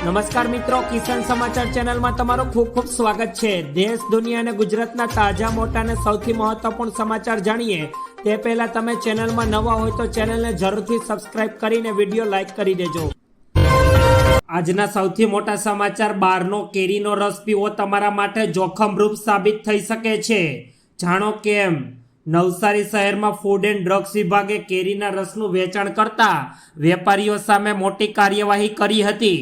નમસ્કાર મિત્રો, કિસાન સમાચાર ચેનલમાં તમારું ખૂબ ખૂબ સ્વાગત છે. દેશ, દુનિયા અને ગુજરાતના તાજા, મોટા અને સૌથી મહત્વપૂર્ણ સમાચાર જાણીએ. તે પહેલા તમે ચેનલમાં નવા હોય તો ચેનલને જરૂરથી સબસ્ક્રાઇબ કરીને વીડિયો લાઇક કરી દેજો. આજના સૌથી મોટા સમાચાર, બારનો કેરીનો રસ પીવો તમારા માટે જોખમરૂપ સાબિત થઈ શકે છે. જાણો કેમ? નવસારી શહેરમાં ફૂડ એન્ડ ડ્રગ્સ વિભાગે કેરીના રસનું વેચાણ કરતા વેપારીઓ સામે મોટી કાર્યવાહી કરી હતી.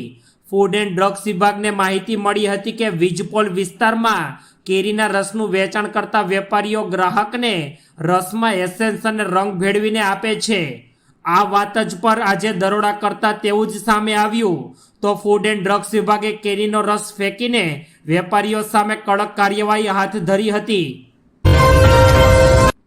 ફૂડ એન્ડ ડ્રગ્સ વિભાગને માહિતી મળી હતી કે વીજપોલ વિસ્તારમાં કેરીના રસનું વેચાણ કરતા વેપારીઓ ગ્રાહકને રસમાં એસેન્સ અને રંગ ભેળવીને આપે છે. આ વાત જ પર આજે દરોડા કરતા તેવું જ સામે આવ્યું. તો ફૂડ એન્ડ ડ્રગ્સ વિભાગે કેરીનો રસ ફેંકીને વેપારીઓ સામે કડક કાર્યવાહી હાથ ધરી હતી.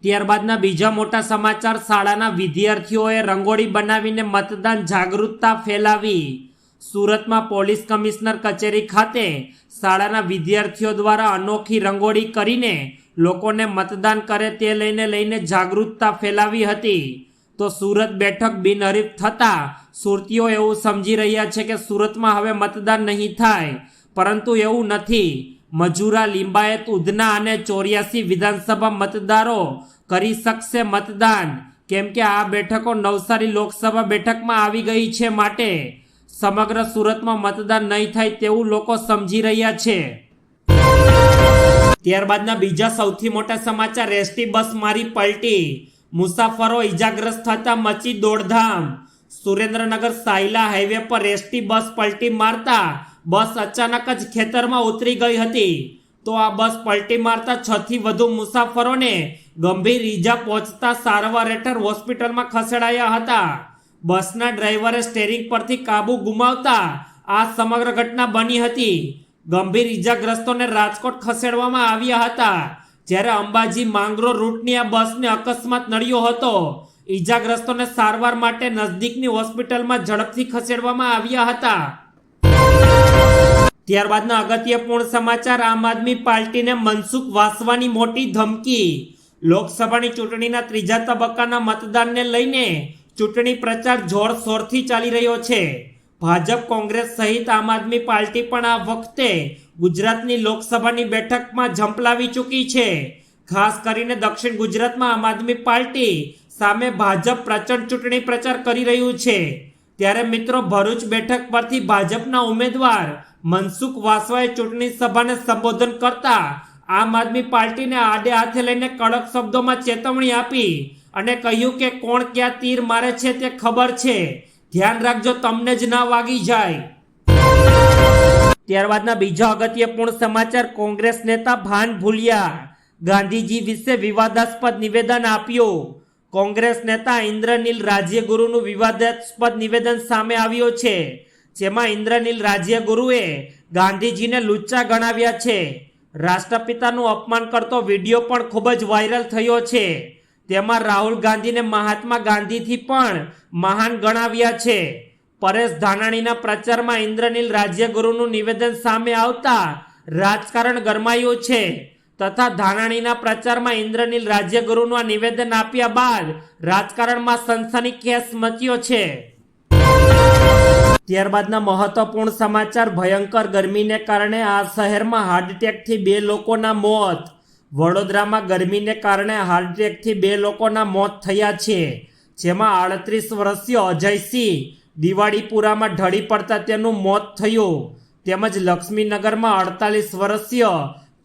ત્યારબાદના બીજા મોટા સમાચાર, શાળાના વિદ્યાર્થીઓએ રંગોળી બનાવીને મતદાન જાગૃતતા ફેલાવી. સુરતમાં પોલીસ કમિશનર કચેરી ખાતે શાળાના વિદ્યાર્થીઓ દ્વારા અનોખી રંગોળી કરીને લોકોને મતદાન કરે તે લઈને લઈને જાગૃતતા ફેલાવી હતી. તો સુરત બેઠક બિનહરીફ થતાં સુરતીઓ એવું સમજી રહ્યા છે કે સુરતમાં હવે મતદાન નહીં થાય. પરંતુ એવું નથી. મજૂરા, લિંબાયત, ઉધના અને ચોર્યાસી વિધાનસભા મતદારો કરી શકશે મતદાન. કેમ કે આ બેઠકો નવસારી લોકસભા બેઠકમાં આવી ગઈ છે માટે સમગ્ર સુરતમાં મતદાન નહીં થાય તેવું લોકો સમજી રહ્યા છે. ત્યારબાદના બીજા સૌથી મોટા સમાચાર એસટી બસ મારી પલટી. મુસાફરો ઈજાગ્રસ્ત થતા મચી દોડધામ. સુરેન્દ્રનગર સાયલા હાઈવે પર એસટી બસ પલટી મારતા બસ અચાનક જ ખેતરમાં ઉતરી ગઈ હતી. તો આ બસ પલટી મારતા છ થી વધુ મુસાફરોને ગંભીર ઈજા પહોંચતા સારવાર હેઠળ હોસ્પિટલમાં ખસેડાયા હતા. બસના ડ્રાઈવરે સ્ટેરિંગ પરથી કાબુ ગુમાવતા આ સમગ્ર ઘટના બની હતી. ગંભીર ઈજાગ્રસ્તોને રાજકોટ ખસેડવામાં આવ્યા હતા. જ્યારે અંબાજી માંગરો રૂટની આ બસને અકસ્માત નડ્યો હતો, ઈજાગ્રસ્તોને સારવાર માટે નજદીકની હોસ્પિટલમાં ઝડપથી ખસેડવામાં આવ્યા હતા. ત્યારબાદના અગત્યપૂર્ણ સમાચાર આમ આદમી પાર્ટીને મનસુખ વાસવાની મોટી ધમકી. લોકસભાની ચૂંટણીના ત્રીજા તબક્કાના મતદાનને લઈને ચૂંટણી પ્રચાર જોરશોરથી ચાલી રહ્યો છે. ભાજપ, કોંગ્રેસ સહિત આમ આદમી પાર્ટી પણ આ વખતે ગુજરાતની લોકસભાની બેઠકમાં ઝંપલાવી ચૂકી છે. ખાસ કરીને દક્ષિણ ગુજરાતમાં આમ આદમી પાર્ટી સામે ભાજપ પ્રચંડ ચૂંટણી પ્રચાર કરી રહ્યું છે. ત્યારે મિત્રો, ભરૂચ બેઠક પરથી ભાજપના ઉમેદવાર મનસુખ વાસવાએ ચૂંટણી સભાને સંબોધન કરતા આમ આદમી પાર્ટીને આડે હાથે લઈને કડક શબ્દોમાં ચેતવણી આપી અને કહ્યું કે કોણ ક્યાં તીર મારે છે તે ખબર છે. ધ્યાન રાખજો, તમને જ ના વાગી જાય. ત્યારબાદના બીજા અગત્યપૂર્ણ સમાચાર, કોંગ્રેસ નેતા ભાન ભૂલિયા ગાંધીજી વિશે વિવાદાસ્પદ નિવેદન આપ્યું. કોંગ્રેસ નેતા ઇન્દ્રનીલ રાજ્યગુરુનું વિવાદાસ્પદ નિવેદન સામે આવ્યો છે, જેમાં ઇન્દ્રનીલ રાજ્યગુરુએ ગાંધીજીને લુચ્ચા ગણાવ્યા છે. રાષ્ટ્રપિતાનું અપમાન કરતો વીડિયો પણ ખૂબ જ વાયરલ થયો છે. તેમાં રાહુલ ગાંધીને મહાત્મા ગાંધીથી પણ મહાન ગણાવ્યા છે. પરેશ ધાનાણીના પ્રચારમાં ઇન્દ્રનીલ રાજ્યગુરુનું નિવેદન સામે આવતા રાજકારણ ગરમાયું છે. તથા ધાનાણીના પ્રચારમાં ઇન્દ્રનીલ રાજ્યગુરુનું આ નિવેદન આપ્યા બાદ રાજકારણમાં સનસની કેસ મચ્યો છે. ત્યારબાદના મહત્વપૂર્ણ સમાચાર ભયંકર ગરમીને કારણે આ શહેરમાં હાર્ટ એટેકથી બે લોકોના મોત. વડોદરામાં ગરમીને કારણે હાર્ટ એટેકથી બે લોકોના મોત થયા છે. જેમાં આડત્રીસ વર્ષીય અજયસિંહ દિવાળીપુરામાં ઢળી પડતા તેનું મોત થયું. તેમજ લક્ષ્મીનગરમાં અડતાલીસ વર્ષીય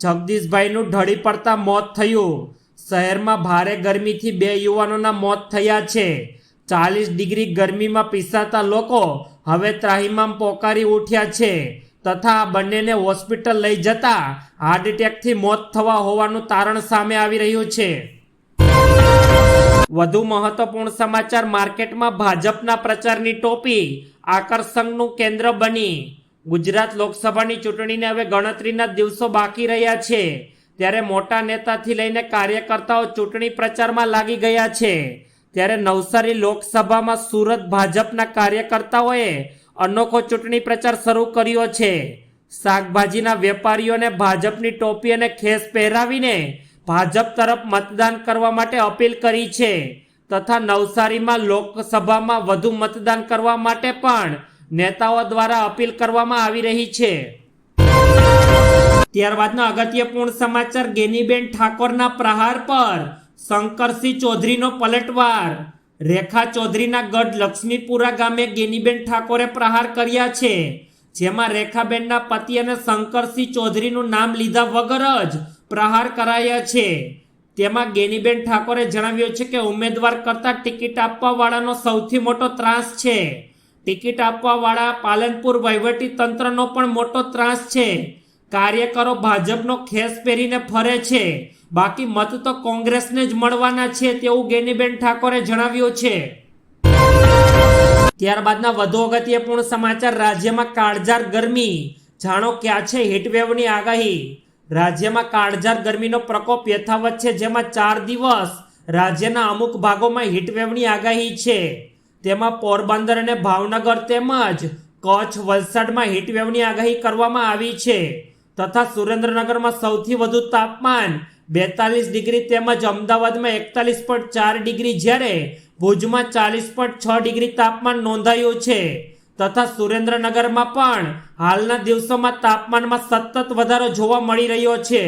જગદીશભાઈનું ઢળી પડતા મોત થયું. શહેરમાં ભારે ગરમીથી બે યુવાનોના મોત થયા છે. ચાલીસ ડિગ્રી ગરમીમાં પીસાતા લોકો હવે ત્રાહિમામ પોકારી ઉઠ્યા છે. તથા બંનેને હોસ્પિટલ લઈ જતા હાર્ટ એટેકથી મોત થવા હોવાનું તારણ સામે આવી રહ્યું છે. વધુ મહત્વપૂર્ણ સમાચાર માર્કેટમાં ભાજપના પ્રચારની ટોપી આકર્ષણનું કેન્દ્ર બની. ગુજરાત લોકસભાની ચૂંટણીને હવે ગણતરીના દિવસો બાકી રહ્યા છે. ત્યારે મોટા નેતાથી લઈને કાર્યકર્તાઓ ચૂંટણી પ્રચારમાં લાગી ગયા છે. ત્યારે નવસારી લોકસભામાં સુરત ભાજપના કાર્યકર્તાઓએ અનોખો ચૂંટણી પ્રચાર શરૂ કર્યો છે. શાકભાજીના વેપારીઓને ભાજપની ટોપી અને ખેસ પહેરાવીને ભાજપ તરફ મતદાન કરવા માટે અપીલ કરી છે. તથા નવસારીમાં લોકસભામાં વધુ મતદાન કરવા માટે પણ નેતાઓ દ્વારા અપીલ કરવામાં આવી રહી છે. ત્યારબાદના અગત્યપૂર્ણ સમાચાર ગેનીબેન ઠાકોરના પ્રહાર પર શંકરસિંહ ચૌધરીનો પલટવાર રેખા ચૌધરીના ગઢ લક્ષ્મીપુરા ગામે ગેનીબેન ઠાકોરે પ્રહાર કર્યા છે. જેમાં રેખાબેનના પતિ અને શંકરસિંહ ચૌધરીનું નામ લીધા વગર જ પ્રહાર કરાયા છે. તેમાં ગેનીબેન ઠાકોરે જણાવ્યું છે કે ઉમેદવાર કરતાં ટિકિટ આપવાવાળાનો સૌથી મોટો ત્રાસ છે. ટિકિટ આપવાવાળા પાલનપુર વહીવટી તંત્રનો પણ મોટો ત્રાસ છે. કાર્યકરો ભાજપનો ખેસ પહેરીને ફરે છે. બાકી મત તો કોંગ્રેસને જ મળવાના છે તેવું ગેનીબેન ઠાકોરે જણાવ્યું છે. ત્યારબાદના વધુ અગત્યપૂર્ણ સમાચાર, રાજ્યમાં કાળજાર ગરમી. જાણો ક્યાં છે હીટવેવની આગાહી? રાજ્યમાં કાળજાર ગરમીનો પ્રકોપ યથાવત છે, જેમાં ચાર દિવસ રાજ્યના અમુક ભાગોમાં હીટવેવની આગાહી છે. તેમાં પોરબંદર અને ભાવનગર તેમજ કચ્છ, વલસાડમાં હીટવેવની આગાહી કરવામાં આવી છે. તથા સુરેન્દ્રનગરમાં સૌથી વધુ તાપમાન બેતાલીસ ડિગ્રી તેમજ અમદાવાદમાં એકતાલીસ પોઈન્ટ ચાર ડિગ્રી જ્યારે ભુજમાં ચાલીસ પોઈન્ટ છ ડિગ્રી તાપમાન નોંધાયું છે. તથા સુરેન્દ્રનગરમાં પણ હાલના દિવસોમાં તાપમાનમાં સતત વધારો જોવા મળી રહ્યો છે.